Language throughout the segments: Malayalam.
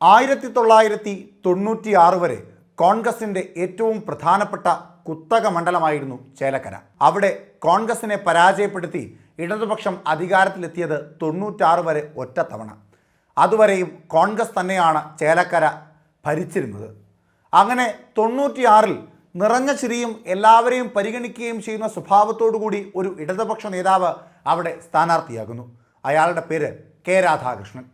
ആയിരത്തി തൊള്ളായിരത്തി തൊണ്ണൂറ്റി ആറ് വരെ കോൺഗ്രസിന്റെ ഏറ്റവും പ്രധാനപ്പെട്ട കുത്തക മണ്ഡലമായിരുന്നു ചേലക്കര. അവിടെ കോൺഗ്രസിനെ പരാജയപ്പെടുത്തി ഇടതുപക്ഷം അധികാരത്തിലെത്തിയത് തൊണ്ണൂറ്റാറ് വരെ ഒറ്റത്തവണ. അതുവരെയും കോൺഗ്രസ് തന്നെയാണ് ചേലക്കര ഭരിച്ചിരുന്നത്. അങ്ങനെ തൊണ്ണൂറ്റിയാറിൽ നിറഞ്ഞ ചിരിയും എല്ലാവരെയും പരിഗണിക്കുകയും ചെയ്യുന്ന സ്വഭാവത്തോടു കൂടി ഒരു ഇടതുപക്ഷ നേതാവ് അവിടെ സ്ഥാനാർത്ഥിയാകുന്നു. അയാളുടെ പേര് കെ രാധാകൃഷ്ണൻ.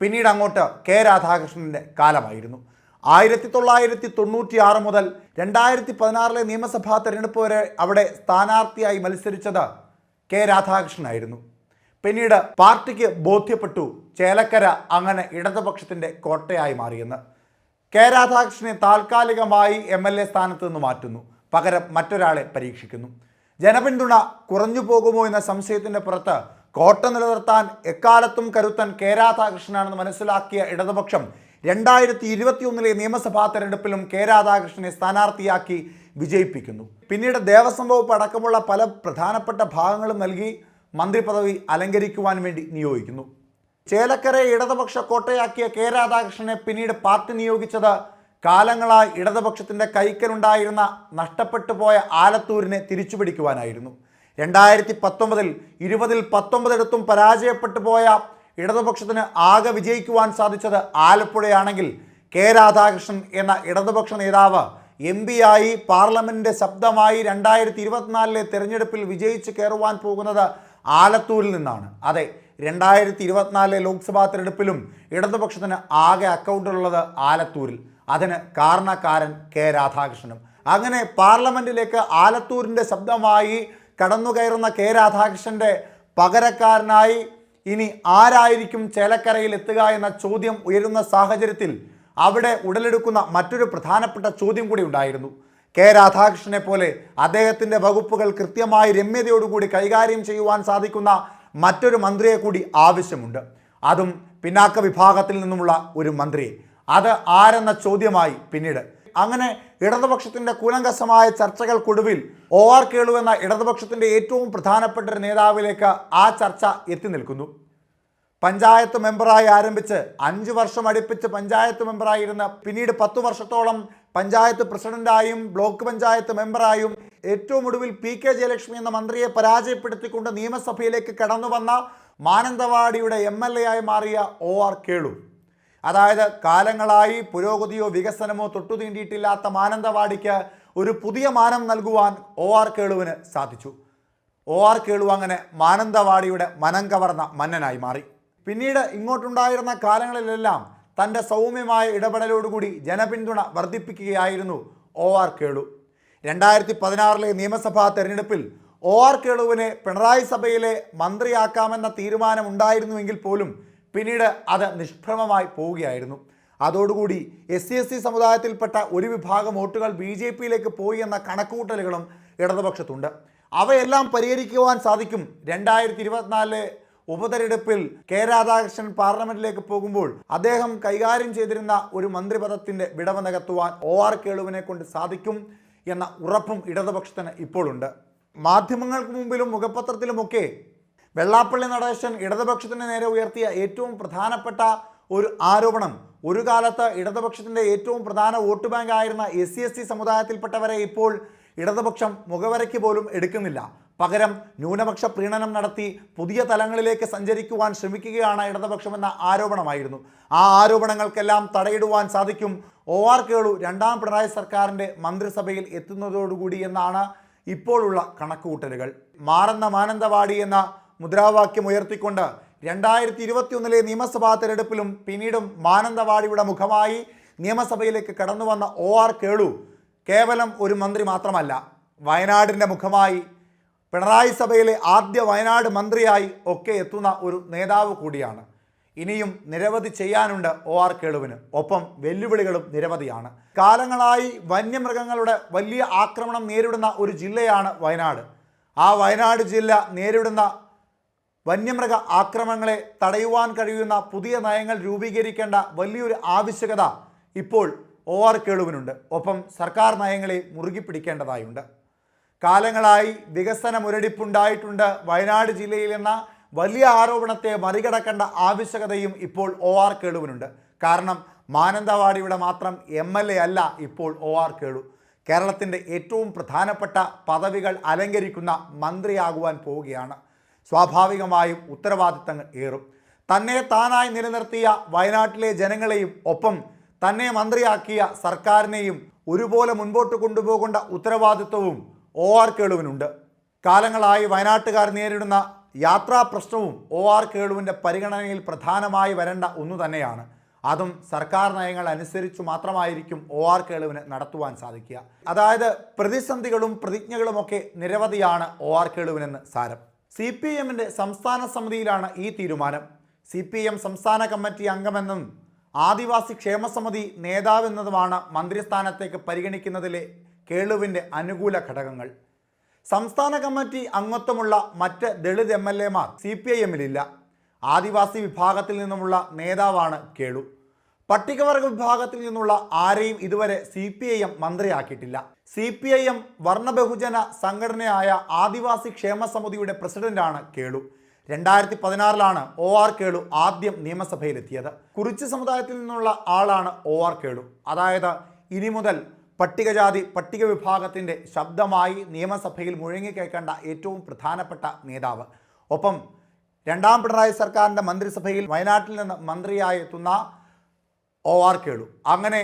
പിന്നീട് അങ്ങോട്ട് കെ രാധാകൃഷ്ണന്റെ കാലമായിരുന്നു. ആയിരത്തി തൊള്ളായിരത്തി തൊണ്ണൂറ്റി ആറ് മുതൽ രണ്ടായിരത്തി പതിനാറിലെ നിയമസഭാ തെരഞ്ഞെടുപ്പ് വരെ അവിടെ സ്ഥാനാർത്ഥിയായി മത്സരിച്ചത് കെ രാധാകൃഷ്ണനായിരുന്നു. പിന്നീട് പാർട്ടിക്ക് ബോധ്യപ്പെട്ടു ചേലക്കര അങ്ങനെ ഇടതുപക്ഷത്തിന്റെ കോട്ടയായി മാറിയെന്ന്. കെ രാധാകൃഷ്ണനെ താൽക്കാലികമായി എം എൽ എ സ്ഥാനത്ത് നിന്ന് മാറ്റുന്നു. പകരം മറ്റൊരാളെ പരീക്ഷിക്കുന്നു. ജനപിന്തുണ കുറഞ്ഞു പോകുമോ എന്ന സംശയത്തിന്റെ പുറത്ത് കോട്ട നിലനിർത്താൻ എക്കാലത്തും കരുത്തൻ കെ രാധാകൃഷ്ണനാണെന്ന് മനസ്സിലാക്കിയ ഇടതുപക്ഷം രണ്ടായിരത്തി ഇരുപത്തിയൊന്നിലെ നിയമസഭാ തെരഞ്ഞെടുപ്പിലും കെ രാധാകൃഷ്ണനെ സ്ഥാനാർത്ഥിയാക്കി വിജയിപ്പിക്കുന്നു. പിന്നീട് ദേവസ്വം വകുപ്പ് അടക്കമുള്ള പല പ്രധാനപ്പെട്ട ഭാഗങ്ങളും നൽകി മന്ത്രി പദവി അലങ്കരിക്കുവാൻ വേണ്ടി നിയോഗിക്കുന്നു. ചേലക്കരെ ഇടതുപക്ഷ കോട്ടയാക്കിയ കെ രാധാകൃഷ്ണനെ പിന്നീട് പാർട്ടി നിയോഗിച്ചത് കാലങ്ങളായി ഇടതുപക്ഷത്തിന്റെ കൈക്കലുണ്ടായിരുന്ന നഷ്ടപ്പെട്ടു പോയ ആലത്തൂരിനെ തിരിച്ചുപിടിക്കുവാനായിരുന്നു. രണ്ടായിരത്തി പത്തൊമ്പതിൽ ഇരുപതിൽ പത്തൊമ്പതിടത്തും പരാജയപ്പെട്ടു പോയ ഇടതുപക്ഷത്തിന് ആകെ വിജയിക്കുവാൻ സാധിച്ചത് ആലപ്പുഴയാണെങ്കിൽ കെ രാധാകൃഷ്ണൻ എന്ന ഇടതുപക്ഷ നേതാവ് എം ആയി പാർലമെന്റിന്റെ ശബ്ദമായി രണ്ടായിരത്തി ഇരുപത്തിനാലിലെ തെരഞ്ഞെടുപ്പിൽ വിജയിച്ച് കയറുവാൻ പോകുന്നത് ആലത്തൂരിൽ നിന്നാണ്. അതെ രണ്ടായിരത്തി ഇരുപത്തിനാലിലെ ലോക്സഭാ തെരഞ്ഞെടുപ്പിലും ഇടതുപക്ഷത്തിന് ആകെ അക്കൗണ്ടുള്ളത് ആലത്തൂരിൽ. അതിന് കാരണക്കാരൻ കെ രാധാകൃഷ്ണനും. അങ്ങനെ പാർലമെന്റിലേക്ക് ആലത്തൂരിന്റെ ശബ്ദമായി കടന്നുകയറുന്ന കെ രാധാകൃഷ്ണന്റെ പകരക്കാരനായി ഇനി ആരായിരിക്കും ചേലക്കരയിൽ എത്തുക എന്ന ചോദ്യം ഉയരുന്ന സാഹചര്യത്തിൽ അവിടെ ഉടലെടുക്കുന്ന മറ്റൊരു പ്രധാനപ്പെട്ട ചോദ്യം കൂടി ഉണ്ടായിരുന്നു. കെ രാധാകൃഷ്ണനെ പോലെ അദ്ദേഹത്തിന്റെ വകുപ്പുകൾ കൃത്യമായി രമ്യതയോടുകൂടി കൈകാര്യം ചെയ്യുവാൻ സാധിക്കുന്ന മറ്റൊരു മന്ത്രിയെ കൂടി ആവശ്യമുണ്ട്. അതും പിന്നാക്ക വിഭാഗത്തിൽ നിന്നുമുള്ള ഒരു മന്ത്രി. അത് ആരെന്ന ചോദ്യമായി പിന്നീട് അങ്ങനെ ഇടതുപക്ഷത്തിന്റെ കൂലങ്കസമായ ചർച്ചകൾക്കൊടുവിൽ ഒ ആർ കേളു എന്ന ഇടതുപക്ഷത്തിന്റെ ഏറ്റവും പ്രധാനപ്പെട്ട ഒരു നേതാവിലേക്ക് ആ ചർച്ച എത്തി നിൽക്കുന്നു. പഞ്ചായത്ത് മെമ്പറായി ആരംഭിച്ച് അഞ്ച് വർഷം അടുപ്പിച്ച് പഞ്ചായത്ത് മെമ്പറായിരുന്ന പിന്നീട് പത്ത് വർഷത്തോളം പഞ്ചായത്ത് പ്രസിഡന്റായും ബ്ലോക്ക് പഞ്ചായത്ത് മെമ്പറായും ഏറ്റവും ഒടുവിൽ പി കെ ജയലക്ഷ്മി എന്ന മന്ത്രിയെ പരാജയപ്പെടുത്തിക്കൊണ്ട് നിയമസഭയിലേക്ക് കടന്നു വന്ന മാനന്തവാടിയുടെ എം എൽ എ ആയി മാറിയ ഒ ആർ കേളു. അതായത് കാലങ്ങളായി പുരോഗതിയോ വികസനമോ തൊട്ടുതീണ്ടിയിട്ടില്ലാത്ത മാനന്തവാടിക്ക് ഒരു പുതിയ മാനം നൽകുവാൻ ഒ ആർ കേളുവിന് സാധിച്ചു. ഒ ആർ കേളു അങ്ങനെ മാനന്തവാടിയുടെ മനം കവർന്ന മന്നനായി മാറി. പിന്നീട് ഇങ്ങോട്ടുണ്ടായിരുന്ന കാലങ്ങളിലെല്ലാം തന്റെ സൗമ്യമായ ഇടപെടലോടുകൂടി ജനപിന്തുണ വർദ്ധിപ്പിക്കുകയായിരുന്നു ഒ ആർ കേളു. രണ്ടായിരത്തി പതിനാറിലെ നിയമസഭാ തെരഞ്ഞെടുപ്പിൽ ഒ ആർ കേളുവിനെ പിണറായി സഭയിലെ മന്ത്രിയാക്കാമെന്ന തീരുമാനമുണ്ടായിരുന്നുവെങ്കിൽ പോലും പിന്നീട് അത് നിഷ്പ്രമമായി പോവുകയായിരുന്നു. അതോടുകൂടി എസ് സി എസ് സി സമുദായത്തിൽപ്പെട്ട ഒരു വിഭാഗം വോട്ടുകൾ ബി ജെ പിയിലേക്ക് പോയി എന്ന കണക്കുകൂട്ടലുകളും ഇടതുപക്ഷത്തുണ്ട്. അവയെല്ലാം പരിഹരിക്കുവാൻ സാധിക്കും. രണ്ടായിരത്തി ഇരുപത്തിനാലിലെ ഉപതെരഞ്ഞെടുപ്പിൽ കെ രാധാകൃഷ്ണൻ പാർലമെന്റിലേക്ക് പോകുമ്പോൾ അദ്ദേഹം കൈകാര്യം ചെയ്തിരുന്ന ഒരു മന്ത്രിപദത്തിന്റെ വിടവ് നികത്തുവാൻ ഒ ആർ കേളുവിനെ കൊണ്ട് സാധിക്കും എന്ന ഉറപ്പും ഇടതുപക്ഷത്തിന് ഇപ്പോഴുണ്ട്. മാധ്യമങ്ങൾക്ക് മുമ്പിലും മുഖപത്രത്തിലുമൊക്കെ വെള്ളാപ്പള്ളി നടേശൻ ഇടതുപക്ഷത്തിന് നേരെ ഉയർത്തിയ ഏറ്റവും പ്രധാനപ്പെട്ട ഒരു ആരോപണം. ഒരു കാലത്ത് ഇടതുപക്ഷത്തിന്റെ ഏറ്റവും പ്രധാന വോട്ട് ബാങ്ക് ആയിരുന്ന എസ് സി എസ് സമുദായത്തിൽപ്പെട്ടവരെ ഇപ്പോൾ ഇടതുപക്ഷം മുഖവരയ്ക്ക് പോലും എടുക്കുന്നില്ല. പകരം ന്യൂനപക്ഷ പ്രീണനം നടത്തി പുതിയ തലങ്ങളിലേക്ക് സഞ്ചരിക്കുവാൻ ശ്രമിക്കുകയാണ് ഇടതുപക്ഷമെന്ന ആരോപണമായിരുന്നു. ആ ആരോപണങ്ങൾക്കെല്ലാം തടയിടുവാൻ സാധിക്കും. ഒ ആർ കേളു രണ്ടാം പിണറായി സർക്കാരിന്റെ മന്ത്രിസഭയിൽ എത്തുന്നതോടുകൂടി എന്നാണ് ഇപ്പോഴുള്ള കണക്കുകൂട്ടലുകൾ. മാറുന്ന മാനന്തവാടി എന്ന മുദ്രാവാക്യം ഉയർത്തിക്കൊണ്ട് രണ്ടായിരത്തി ഇരുപത്തിയൊന്നിലെ നിയമസഭാ തെരഞ്ഞെടുപ്പിലും പിന്നീടും മാനന്തവാടിയുടെ മുഖമായി നിയമസഭയിലേക്ക് കടന്നു വന്ന ഒ ആർ കേളു കേവലം ഒരു മന്ത്രി മാത്രമല്ല വയനാടിന്റെ മുഖമായി പിണറായി സഭയിലെ ആദ്യ വയനാട് മന്ത്രിയായി ഒക്കെ എത്തുന്ന ഒരു നേതാവ് കൂടിയാണ്. ഇനിയും നിരവധി ചെയ്യാനുണ്ട് ഒ ആർ കേളുവിന്. ഒപ്പം വെല്ലുവിളികളും നിരവധിയാണ്. കാലങ്ങളായി വന്യമൃഗങ്ങളുടെ വലിയ ആക്രമണം നേരിടുന്ന ഒരു ജില്ലയാണ് വയനാട്. ആ വയനാട് ജില്ല നേരിടുന്ന വന്യമൃഗ ആക്രമണങ്ങളെ തടയുവാൻ കഴിയുന്ന പുതിയ നയങ്ങൾ രൂപീകരിക്കേണ്ട വലിയൊരു ആവശ്യകത ഇപ്പോൾ ഒ ആർ കേളുവിനുണ്ട്. ഒപ്പം സർക്കാർ നയങ്ങളെ മുറുകി പിടിക്കേണ്ടതായുണ്ട് കാലങ്ങളായി വികസന മുരടിപ്പുണ്ടായിട്ടുണ്ട് വയനാട് ജില്ലയിൽ എന്ന വലിയ ആരോപണത്തെ മറികടക്കേണ്ട ആവശ്യകതയും ഇപ്പോൾ ഒ ആർ കേളുവിനുണ്ട്. കാരണം മാനന്തവാടിയുടെ മാത്രം എം എൽ എ അല്ല ഇപ്പോൾ ഒ ആർ കേളു. കേരളത്തിന്റെ ഏറ്റവും പ്രധാനപ്പെട്ട പദവികൾ അലങ്കരിക്കുന്ന മന്ത്രിയാകുവാൻ പോവുകയാണ്. സ്വാഭാവികമായും ഉത്തരവാദിത്തങ്ങൾ ഏറും. തന്നെ താനായി നിലനിർത്തിയ വയനാട്ടിലെ ജനങ്ങളെയും ഒപ്പം തന്നെ മന്ത്രിയാക്കിയ സർക്കാരിനെയും ഒരുപോലെ മുൻപോട്ട് കൊണ്ടുപോകേണ്ട ഉത്തരവാദിത്വവും ഒ ആർ കേളുവിനുണ്ട്. കാലങ്ങളായി വയനാട്ടുകാർ നേരിടുന്ന യാത്രാ പ്രശ്നവും ഒ ആർ കേളുവിന്റെ പരിഗണനയിൽ പ്രധാനമായി വരേണ്ട ഒന്നു തന്നെയാണ്. അതും സർക്കാർ നയങ്ങൾ അനുസരിച്ചു മാത്രമായിരിക്കും ഒ ആർ കേളുവിന് നടത്തുവാൻ സാധിക്കുക. അതായത് പ്രതിസന്ധികളും പ്രതിജ്ഞകളുമൊക്കെ നിരവധിയാണ് ഒ ആർ കേളുവിനെന്ന് സാരം. സി പി എമ്മിന്റെ സംസ്ഥാന സമിതിയിലാണ് ഈ തീരുമാനം. സി പി എം സംസ്ഥാന കമ്മിറ്റി അംഗമെന്നും ആദിവാസി ക്ഷേമസമിതി നേതാവെന്നതുമാണ് മന്ത്രിസ്ഥാനത്തേക്ക് പരിഗണിക്കുന്നതിലെ കേളുവിന്റെ അനുകൂല ഘടകങ്ങൾ. സംസ്ഥാന കമ്മിറ്റി അംഗത്വമുള്ള മറ്റ് ദളിത് എം എൽ എമാർ സി പി ഐ എമ്മിലില്ല ആദിവാസി വിഭാഗത്തിൽ നിന്നുമുള്ള നേതാവാണ് കേളു. പട്ടികവർഗ വിഭാഗത്തിൽ നിന്നുള്ള ആരെയും ഇതുവരെ സി പി ഐ എം മന്ത്രിയാക്കിയിട്ടില്ല. സി പി ഐ എം വർണബഹുജന സംഘടനയായ ആദിവാസി ക്ഷേമ സമിതിയുടെ പ്രസിഡന്റാണ് കേളു. രണ്ടായിരത്തി പതിനാറിലാണ് ഒ ആർ കേളു ആദ്യം നിയമസഭയിലെത്തിയത്. കുറിച്ച് സമുദായത്തിൽ നിന്നുള്ള ആളാണ് ഒ ആർ കേളു. അതായത് ഇനി മുതൽ പട്ടികജാതി പട്ടിക വിഭാഗത്തിന്റെ ശബ്ദമായി നിയമസഭയിൽ മുഴങ്ങിക്കേക്കേണ്ട ഏറ്റവും പ്രധാനപ്പെട്ട നേതാവ്. ഒപ്പം രണ്ടാം പിണറായി സർക്കാരിന്റെ മന്ത്രിസഭയിൽ വയനാട്ടിൽ നിന്ന് മന്ത്രിയായി എത്തുന്ന ഒ ആർ കേളു. അങ്ങനെ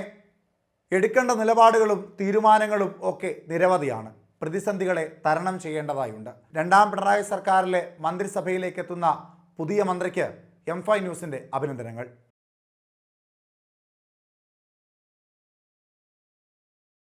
എടുക്കേണ്ട നിലപാടുകളും തീരുമാനങ്ങളും ഒക്കെ നിരവധിയാണ്. പ്രതിസന്ധികളെ തരണം ചെയ്യേണ്ടതായുണ്ട്. രണ്ടാം പിണറായി സർക്കാരിലെ മന്ത്രിസഭയിലേക്ക് എത്തുന്ന പുതിയ മന്ത്രിക്ക് എം ഫൈവ് ന്യൂസിന്റെ അഭിനന്ദനങ്ങൾ.